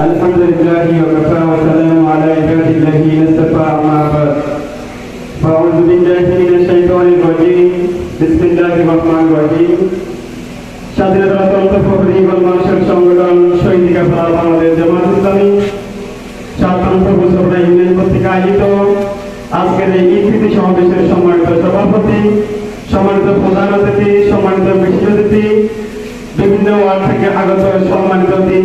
الحمد لله وكفى وسلام على عباده الذين اصطفى أما بعد فأعوذ بالله من الشيطان الرجيم بسم الله الرحمن الرحيم স্বাধীনতা তন্ত্র ফখরিগণ মানুষের সংগঠন শহীদিকা ফলা বাংলাদেশ জামাত ইসলামী সাতন্ত বছর ইউনিয়ন কর্তৃক আয়োজিত আজকের এই ইফিতি সমাবেশের সম্মানিত সভাপতি সম্মানিত প্রধান অতিথি সম্মানিত বিশিষ্ট অতিথি বিভিন্ন ওয়ার্ড থেকে আগত সম্মানিত দিন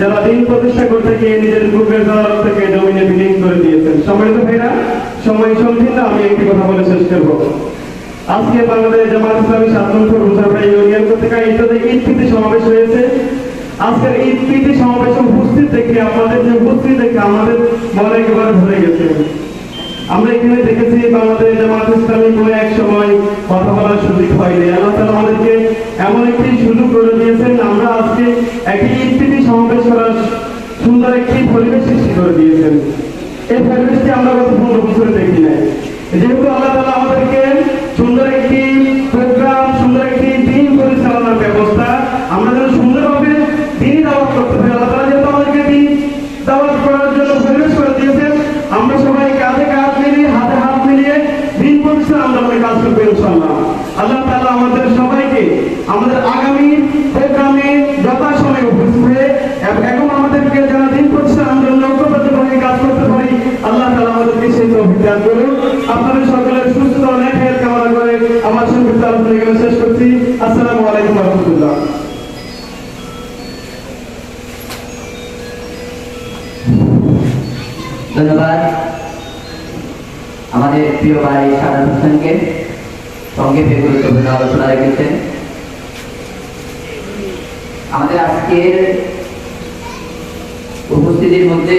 যারা দিন প্রতিষ্ঠা করতে গিয়ে নিজের বুকের দরদ থেকে জমিনে বিলীন করে দিয়েছেন। সম্মানিত ভাইরা, সময় সংকীর্ণ, আমি একটি কথা বলে শেষ করব। আজকে বাংলাদেশ জামাত ইসলামী সাধারণপুর মুসাফা ইউনিয়ন কর্তৃক আয়োজিত ঈদ প্রীতি সমাবেশ হয়েছে, আজকের ঈদ প্রীতি সমাবেশে উপস্থিত দেখে আপনাদের যে উপস্থিত দেখে আমাদের মনে একেবারে ভরে গেছে। আমরা এখানে দেখেছি বাংলাদেশ জামাত ইসলামী কোনো এক সময় কথা বলার সুযোগ হয়নি আল্লাহ তাআলা আমাদেরকে এমন একটি সুন্দর একটি পরিবেশ সৃষ্টি করে দিয়েছেন। এই পরিবেশটি আমরা গত পনেরো বছরে দেখি নাই। যেহেতু আল্লাহ তাআলা আমাদেরকে সুন্দর একটি প্রোগ্রাম, সুন্দর একটি দিন পরিচালনার ব্যবস্থা, আমরা যেন সুন্দরভাবে দিনই দাওয়াত করতে পারি। আল্লাহ তাআলা যেহেতু আমাদেরকে দিন দাওয়াত করার জন্য পরিবেশ করে দিয়েছেন, আমরা সবাই কাঁধে কাঁধ মিলিয়ে, হাতে হাত মিলিয়ে দিন প্রতিষ্ঠান আন্দোলনে কাজ করব ইনশাল্লাহ আল্লাহ তালা আমাদের সবাইকে আমাদের আগামী প্রোগ্রামে যথাসময়ে উপস্থিত হয়ে এবং আমাদেরকে যারা দিন প্রতিষ্ঠান আন্দোলন ঐক্যবদ্ধভাবে কাজ করতে পারি আল্লাহ তাআলা দান করুন। আপনাদের সকলের সুস্থতা অনেক হেলথ কামনা করে আমার সংক্ষিপ্ত আলোচনা এখানে শেষ করছি। আসসালামু আলাইকুম রহমতুল্লাহ। ধন্যবাদ। আমাদের প্রিয় ভাই সাদাত হোসেনকে সংক্ষেপে গুরুত্বপূর্ণ আলোচনা রেখেছেন। আমাদের আজকের উপস্থিতির মধ্যে